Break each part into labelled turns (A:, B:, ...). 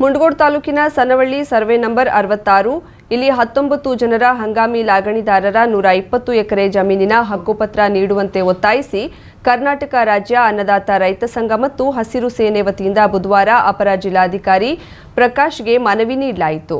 A: ಮುಂಡಗೋಡ್ ತಾಲೂಕಿನ ಸನವಳ್ಳಿ survey number ಅರವತ್ತಾರು. ಇಲ್ಲಿ ಹತ್ತೊಂಬತ್ತು ಜನರ ಹಂಗಾಮಿ ಲಾಗಣಿದಾರರ ನೂರ ಇಪ್ಪತ್ತು ಎಕರೆ ಜಮೀನಿನ ಹಕ್ಕುಪತ್ರ ನೀಡುವಂತೆ ಒತ್ತಾಯಿಸಿ ಕರ್ನಾಟಕ ರಾಜ್ಯ ಅನ್ನದಾತ ರೈತ ಸಂಘ ಮತ್ತು ಹಸಿರು ಸೇನೆ ವತಿಯಿಂದ ಬುಧವಾರ ಅಪರ ಜಿಲ್ಲಾಧಿಕಾರಿ ಪ್ರಕಾಶ್ಗೆ ಮನವಿ ನೀಡಲಾಯಿತು.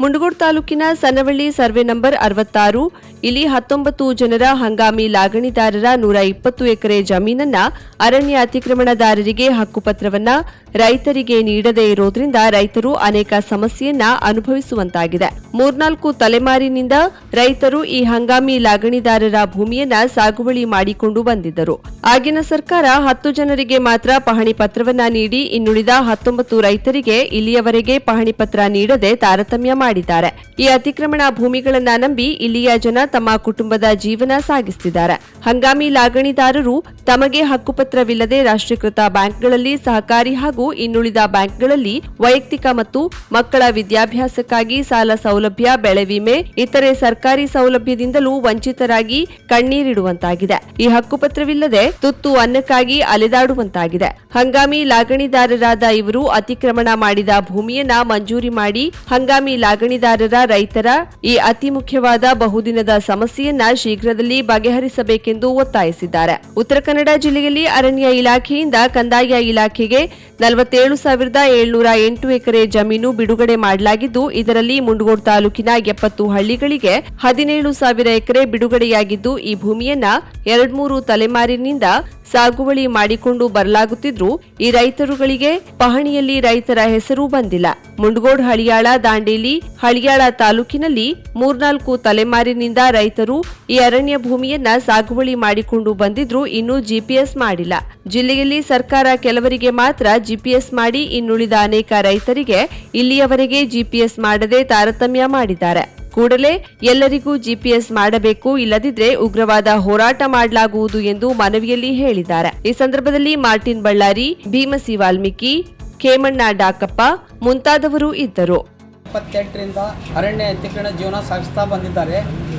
A: ಮುಂಡಗೋಡ್ ತಾಲೂಕಿನ ಸನವಳ್ಳಿ ಸರ್ವೆ ನಂಬರ್ ಅರವತ್ತಾರು. ಇಲ್ಲಿ ಹತ್ತೊಂಬತ್ತು ಜನರ ಹಂಗಾಮಿ ಲಾಗಣಿದಾರರ ನೂರ ಇಪ್ಪತ್ತು ಎಕರೆ ಜಮೀನನ್ನ ಅರಣ್ಯ ಅತಿಕ್ರಮಣದಾರರಿಗೆ ಹಕ್ಕುಪತ್ರವನ್ನ ರೈತರಿಗೆ ನೀಡದೇ ಇರೋದ್ರಿಂದ ರೈತರು ಅನೇಕ ಸಮಸ್ಯೆಯನ್ನ ಅನುಭವಿಸುವಂತಾಗಿದೆ. ಮೂರ್ನಾಲ್ಕು ತಲೆಮಾರಿನಿಂದ ರೈತರು ಈ ಹಂಗಾಮಿ ಲಾಗಣಿದಾರರ ಭೂಮಿಯನ್ನ ಸಾಗುವಳಿ ಮಾಡಿಕೊಂಡು ಬಂದಿದ್ದರು. ಆಗಿನ ಸರ್ಕಾರ ಹತ್ತು ಜನರಿಗೆ ಮಾತ್ರ ಪಹಣಿ ಪತ್ರವನ್ನ ನೀಡಿ, ಇನ್ನುಳಿದ ಹತ್ತೊಂಬತ್ತು ರೈತರಿಗೆ ಇಲ್ಲಿಯವರೆಗೆ ಪಹಣಿ ಪತ್ರ ನೀಡದೆ ತಾರತಮ್ಯ ಮಾಡಿದ್ದಾರೆ. ಈ ಅತಿಕ್ರಮಣ ಭೂಮಿಗಳನ್ನ ನಂಬಿ ಇಲ್ಲಿಯ ಜನ ತಮ್ಮ ಕುಟುಂಬದ ಜೀವನ ಸಾಗಿಸುತ್ತಿದ್ದಾರೆ ಹಂಗಾಮಿ ಲಾಗಣಿದಾರರು ತಮಗೆ ಹಕ್ಕುಪತ್ರವಿಲ್ಲದೆ ರಾಷ್ಟ್ರೀಕೃತ ಬ್ಯಾಂಕ್ಗಳಲ್ಲಿ ಸಹಕಾರಿ ಹಾಗೂ ಇನ್ನುಳಿದ ಬ್ಯಾಂಕ್ಗಳಲ್ಲಿ ವೈಯಕ್ತಿಕ ಮತ್ತು ಮಕ್ಕಳ ವಿದ್ಯಾಭ್ಯಾಸಕ್ಕಾಗಿ ಸಾಲ ಸೌಲಭ್ಯ, ಬೆಳೆ ವಿಮೆ, ಇತರೆ ಸರ್ಕಾರಿ ಸೌಲಭ್ಯದಿಂದಲೂ ವಂಚಿತರಾಗಿ ಕಣ್ಣೀರಿಡುವಂತಾಗಿದೆ. ಈ ಹಕ್ಕುಪತ್ರವಿಲ್ಲದೆ ತುತ್ತು ಅನ್ನಕ್ಕಾಗಿ ಅಲೆದಾಡುವಂತಾಗಿದೆ. ಹಂಗಾಮಿ ಲಾಗಣಿದಾರರಾದ ಇವರು ಅತಿಕ್ರಮಣ ಮಾಡಿದ ಭೂಮಿಯನ್ನ ಮಂಜೂರಿ ಮಾಡಿ ಹಂಗಾಮಿ ಲಾಗಣಿದಾರರ ರೈತರ ಈ ಅತಿ ಮುಖ್ಯವಾದ ಬಹುದಿನದ ಸಮಸ್ಯೆಯನ್ನ ಶೀಘ್ರದಲ್ಲಿ ಬಗೆಹರಿಸಬೇಕೆಂದು ಒತ್ತಾಯಿಸಿದ್ದಾರೆ. ಉತ್ತರ ಕನ್ನಡ ಜಿಲ್ಲೆಯಲ್ಲಿ ಅರಣ್ಯ ಇಲಾಖೆಯಿಂದ ಕಂದಾಯ ಇಲಾಖೆಗೆ ನಲವತ್ತೇಳು ಸಾವಿರದ ಏಳ್ನೂರ ಎಂಟು ಎಕರೆ ಜಮೀನು ಬಿಡುಗಡೆ ಮಾಡಲಾಗಿದ್ದು, ಇದರಲ್ಲಿ ಮುಂಡಗೋಡ್ ತಾಲೂಕಿನ ಎಪ್ಪತ್ತು ಹಳ್ಳಿಗಳಿಗೆ ಹದಿನೇಳು ಸಾವಿರ ಎಕರೆ ಬಿಡುಗಡೆಯಾಗಿದ್ದು, ಈ ಭೂಮಿಯನ್ನ ಎರಡ್ಮೂರು ತಲೆಮಾರಿನಿಂದ ಸಾಗುವಳಿ ಮಾಡಿಕೊಂಡು ಬರಲಾಗುತ್ತಿದ್ರೂ, ಈ ರೈತರುಗಳಿಗೆ ಪಹಣಿಯಲ್ಲಿ ರೈತರ ಹೆಸರು ಬಂದಿಲ್ಲ. ಮುಂಡಗೋಡ್ ಹಳಿಯಾಳ ದಾಂಡೇಲಿ ಹಳಿಯಾಳ ತಾಲೂಕಿನಲ್ಲಿ ಮೂರ್ನಾಲ್ಕು ತಲೆಮಾರಿನಿಂದ ರೈತರು ಈ ಅರಣ್ಯ ಭೂಮಿಯನ್ನ ಸಾಗುವಳಿ ಮಾಡಿಕೊಂಡು ಬಂದಿದ್ರೂ, ಇನ್ನೂ ಜಿಪಿಎಸ್ ಮಾಡಿಲ್ಲ. ಜಿಲ್ಲೆಯಲ್ಲಿ ಸರ್ಕಾರ ಕೆಲವರಿಗೆ ಮಾತ್ರ ಜಿಪಿಎಸ್ ಮಾಡಿ, ಇನ್ನುಳಿದ ಅನೇಕ ರೈತರಿಗೆ ಇಲ್ಲಿಯವರೆಗೆ ಜಿಪಿಎಸ್ ಮಾಡದೆ ತಾರತಮ್ಯ ಮಾಡಿದ್ದಾರೆ. ಕೂಡಲೇ ಎಲ್ಲರಿಗೂ ಜಿಪಿಎಸ್ ಮಾಡಬೇಕು, ಇಲ್ಲದಿದ್ರೆ ಉಗ್ರವಾದ ಹೋರಾಟ ಮಾಡಲಾಗುವುದು ಎಂದು ಮನವಿಯಲ್ಲಿ ಹೇಳಿದ್ದಾರೆ. ಈ ಸಂದರ್ಭದಲ್ಲಿ ಮಾರ್ಟಿನ್ ಬಳ್ಳಾರಿ, ಭೀಮಸಿ ವಾಲ್ಮೀಕಿ ಖೇಮಣ್ಣ ಡಾಕಪ್ಪ ಮುಂತಾದವರು ಇದ್ದರು.
B: ಇಪ್ಪತ್ತೆಂಟರಿಂದ ಅರಣ್ಯ ಎತ್ತಿಕರಣ ಜೀವನ ಸಾಗಿಸ್ತಾ ಬಂದಿದ್ದಾರೆ.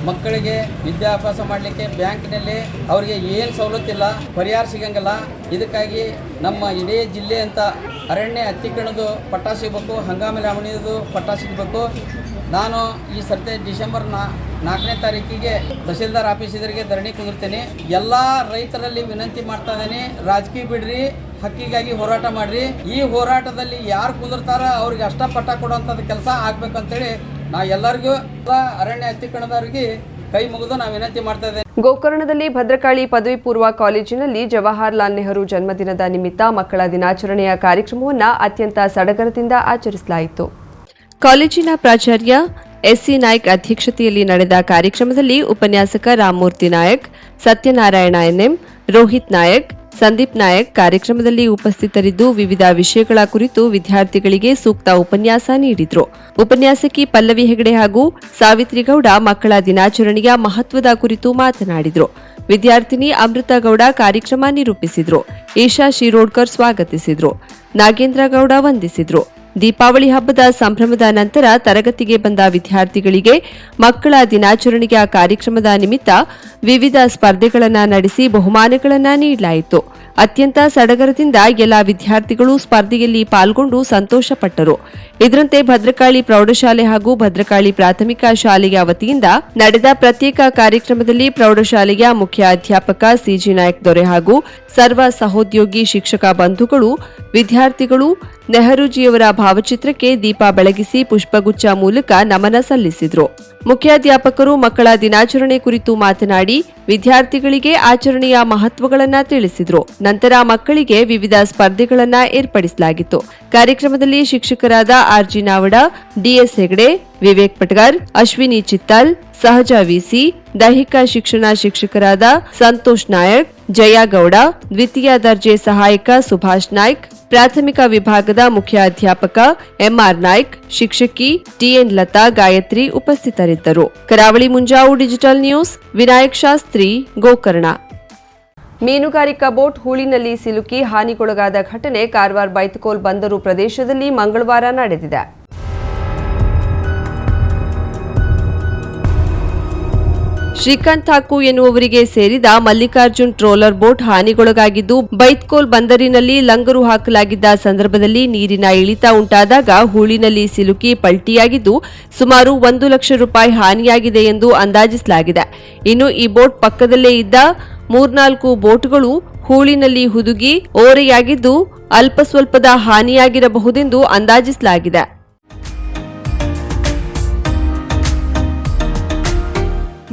B: ಮಕ್ಕಳಿಗೆ ವಿದ್ಯಾಭ್ಯಾಸ ಮಾಡಲಿಕ್ಕೆ ಬ್ಯಾಂಕ್ನಲ್ಲಿ ಅವರಿಗೆ ಏನು ಸವಲತ್ತಿಲ್ಲ ಪರಿಹಾರ ಸಿಗಂಗಿಲ್ಲ. ಇದಕ್ಕಾಗಿ ನಮ್ಮ ಇಡೀ ಜಿಲ್ಲೆ ಅಂತ ಅರಣ್ಯ ಅತಿಕ್ರಮಣದ ಪಟ್ಟ ಸಿಗಬೇಕು, ಹಂಗಾಮಿ ಲಾವಣಿಯದು ಪಟ್ಟ ಸಿಗಬೇಕು. ನಾನು ಈ ಸರ್ತಿ ಡಿಸೆಂಬರ್ ನಾ, ನಾಲ್ಕನೇ ತಾರೀಕಿಗೆ ತಹಸೀಲ್ದಾರ್ ಆಫೀಸಿದರಿಗೆ ಧರಣಿ ಕುಂದಿರ್ತೀನಿ. ಎಲ್ಲ ರೈತರಲ್ಲಿ ವಿನಂತಿ ಮಾಡ್ತಾ ಇದ್ದೀನಿ. ರಾಜಕೀಯ ಬಿಡ್ರಿ. ಹಕ್ಕಿಗಾಗಿ ಹೋರಾಟ ಮಾಡ್ರಿ. ಈ ಹೋರಾಟದಲ್ಲಿ ಯಾರು ಕುಂದಿರ್ತಾರ ಅವ್ರಿಗೆ ಅಷ್ಟ ಪಟ್ಟ ಕೊಡುವಂಥದ್ದು ಕೆಲಸ ಆಗ್ಬೇಕಂತೇಳಿ ನಾ ಎಲ್ಲರಿಗೂ ಎಲ್ಲ ಅರಣ್ಯ ಅತಿಕ್ರಣದವ್ರಿಗೆ ಕೈ ಮುಗಿದು ನಾವು ವಿನಂತಿ ಮಾಡ್ತಾ ಇದ್ದೇವೆ
A: ಗೋಕರ್ಣದಲ್ಲಿ ಭದ್ರಕಾಳಿ ಪದವಿ ಪೂರ್ವ ಕಾಲೇಜಿನಲ್ಲಿ ಜವಾಹರ್ಲಾಲ್ ನೆಹರು ಜನ್ಮದಿನದ ನಿಮಿತ್ತ ಮಕ್ಕಳ ದಿನಾಚರಣೆಯ ಕಾರ್ಯಕ್ರಮವನ್ನು ಅತ್ಯಂತ ಸಡಗರದಿಂದ ಆಚರಿಸಲಾಯಿತು. ಕಾಲೇಜಿನ ಪ್ರಾಚಾರ್ಯ ಎಸ್ಸಿ ನಾಯ್ಕ್ ಅಧ್ಯಕ್ಷತೆಯಲ್ಲಿ ನಡೆದ ಕಾರ್ಯಕ್ರಮದಲ್ಲಿ ಉಪನ್ಯಾಸಕ ರಾಮಮೂರ್ತಿ ನಾಯಕ್, ಸತ್ಯನಾರಾಯಣ ಎನ್ಎಂ, ರೋಹಿತ್ ನಾಯಕ್ ಸಂದೀಪ್ ನಾಯಕ್ ಕಾರ್ಯಕ್ರಮದಲ್ಲಿ ಉಪಸ್ಥಿತರಿದ್ದು ವಿವಿಧ ವಿಷಯಗಳ ಕುರಿತು ವಿದ್ಯಾರ್ಥಿಗಳಿಗೆ ಸೂಕ್ತ ಉಪನ್ಯಾಸ ನೀಡಿದರು. ಉಪನ್ಯಾಸಕಿ ಪಲ್ಲವಿ ಹೆಗಡೆ ಹಾಗೂ ಸಾವಿತ್ರಿಗೌಡ ಮಕ್ಕಳ ದಿನಾಚರಣೆಯ ಮಹತ್ವದ ಕುರಿತು ಮಾತನಾಡಿದರು. ವಿದ್ಯಾರ್ಥಿನಿ ಅಮೃತ ಗೌಡ ಕಾರ್ಯಕ್ರಮ ನಿರೂಪಿಸಿದರು. ಈಶಾ ಶಿರೋಡ್ಕರ್ ಸ್ವಾಗತಿಸಿದರು. ನಾಗೇಂದ್ರ ಗೌಡ ವಂದಿಸಿದ್ರು. ದೀಪಾವಳಿ ಹಬ್ಬದ ಸಂಭ್ರಮದ ನಂತರ ತರಗತಿಗೆ ಬಂದ ವಿದ್ಯಾರ್ಥಿಗಳಿಗೆ ಮಕ್ಕಳ ದಿನಾಚರಣೆಯ ಕಾರ್ಯಕ್ರಮದ ನಿಮಿತ್ತ ವಿವಿಧ ಸ್ಪರ್ಧೆಗಳನ್ನು ನಡೆಸಿ ಬಹುಮಾನಗಳನ್ನು ನೀಡಲಾಯಿತು. ಅತ್ಯಂತ ಸಡಗರದಿಂದ ಎಲ್ಲ ವಿದ್ಯಾರ್ಥಿಗಳು ಸ್ಪರ್ಧೆಯಲ್ಲಿ ಪಾಲ್ಗೊಂಡು ಸಂತೋಷಪಟ್ಟರು. ಇದರಂತೆ ಭದ್ರಕಾಳಿ ಪ್ರೌಢಶಾಲೆ ಹಾಗೂ ಭದ್ರಕಾಳಿ ಪ್ರಾಥಮಿಕ ಶಾಲೆಯ ವತಿಯಿಂದ ನಡೆದ ಪ್ರತ್ಯೇಕ ಕಾರ್ಯಕ್ರಮದಲ್ಲಿ ಪ್ರೌಢಶಾಲೆಯ ಮುಖ್ಯ ಅಧ್ಯಾಪಕ ಸಿಜಿ ನಾಯಕ್ ದೊರೆ ಹಾಗೂ ಸರ್ವ ಸಹೋದ್ಯೋಗಿ ಶಿಕ್ಷಕ ಬಂಧುಗಳು, ವಿದ್ಯಾರ್ಥಿಗಳು ನೆಹರೂಜಿಯವರ ಭಾವಚಿತ್ರಕ್ಕೆ ದೀಪ ಬೆಳಗಿಸಿ ಪುಷ್ಪಗುಚ್ಛ ಮೂಲಕ ನಮನ ಸಲ್ಲಿಸಿದರು. ಮುಖ್ಯಾಧ್ಯಾಪಕರು ಮಕ್ಕಳ ದಿನಾಚರಣೆ ಕುರಿತು ಮಾತನಾಡಿ, ವಿದ್ಯಾರ್ಥಿಗಳಿಗೆ ಆಚರಣೆಯ ಮಹತ್ವಗಳನ್ನು ತಿಳಿಸಿದರು. ನಂತರ ಮಕ್ಕಳಿಗೆ ವಿವಿಧ ಸ್ಪರ್ಧೆಗಳನ್ನು ಏರ್ಪಡಿಸಲಾಗಿತ್ತು. ಕಾರ್ಯಕ್ರಮದಲ್ಲಿ ಶಿಕ್ಷಕರಾದ RG Navada DS Hegde, Vivek Patgar, Ashwini Chittal, Sahaja VC ದೈಹಿಕ ಶಿಕ್ಷಣ ಶಿಕ್ಷಕರಾದ ಸಂತೋಷ್ ನಾಯಕ್ ಜಯಗೌಡ ದ್ವಿತೀಯ ದರ್ಜೆ ಸಹಾಯಕ ಸುಭಾಷ್ ನಾಯ್ಕ್ ಪ್ರಾಥಮಿಕ ವಿಭಾಗದ ಮುಖ್ಯ ಅಧ್ಯಾಪಕ ಎಂಆರ್ ನಾಯ್ಕ್, ಶಿಕ್ಷಕಿ ಟಿಎನ್ ಲತಾ ಗಾಯತ್ರಿ ಉಪಸ್ಥಿತರಿದ್ದರು. Karavali Munjavu digital news, Vinayak Shastri, Gokarna. ಮೀನುಗಾರಿಕಾ ಬೋಟ್ ಹೂಳಿನಲ್ಲಿ ಸಿಲುಕಿ ಹಾನಿಗೊಳಗಾದ ಘಟನೆ ಕಾರವಾರ ಬೈತಕೋಲ್ ಬಂದರು ಪ್ರದೇಶದಲ್ಲಿ ಮಂಗಳವಾರ ನಡೆದಿದೆ. ಶ್ರೀಕಾಂತ್ ಠಾಕು ಎನ್ನುವವರಿಗೆ ಸೇರಿದ ಮಲ್ಲಿಕಾರ್ಜುನ್ ಟ್ರೋಲರ್ ಬೋಟ್ ಹಾನಿಗೊಳಗಾಗಿದ್ದು, ಬೈತ್ಕೋಲ್ ಬಂದರಿನಲ್ಲಿ ಲಂಗರು ಹಾಕಲಾಗಿದ್ದ ಸಂದರ್ಭದಲ್ಲಿ ನೀರಿನ ಇಳಿತ ಉಂಟಾದಾಗ ಹೂಳಿನಲ್ಲಿ ಸಿಲುಕಿ ಪಲ್ಟಿಯಾಗಿದ್ದು, ಸುಮಾರು ಒಂದು ಲಕ್ಷ ರೂಪಾಯಿ ಹಾನಿಯಾಗಿದೆ ಎಂದು ಅಂದಾಜಿಸಲಾಗಿದೆ. ಇನ್ನು ಈ ಬೋಟ್ ಪಕ್ಕದಲ್ಲೇ ಇದ್ದ ಮೂರ್ನಾಲ್ಕು ಬೋಟ್ಗಳು ಹೂಳಿನಲ್ಲಿ ಹುದುಗಿ, ಓರೆಯಾಗಿದ್ದು ಅಲ್ಪ ಸ್ವಲ್ಪದ ಹಾನಿಯಾಗಿರಬಹುದೆಂದು ಅಂದಾಜಿಸಲಾಗಿದೆ.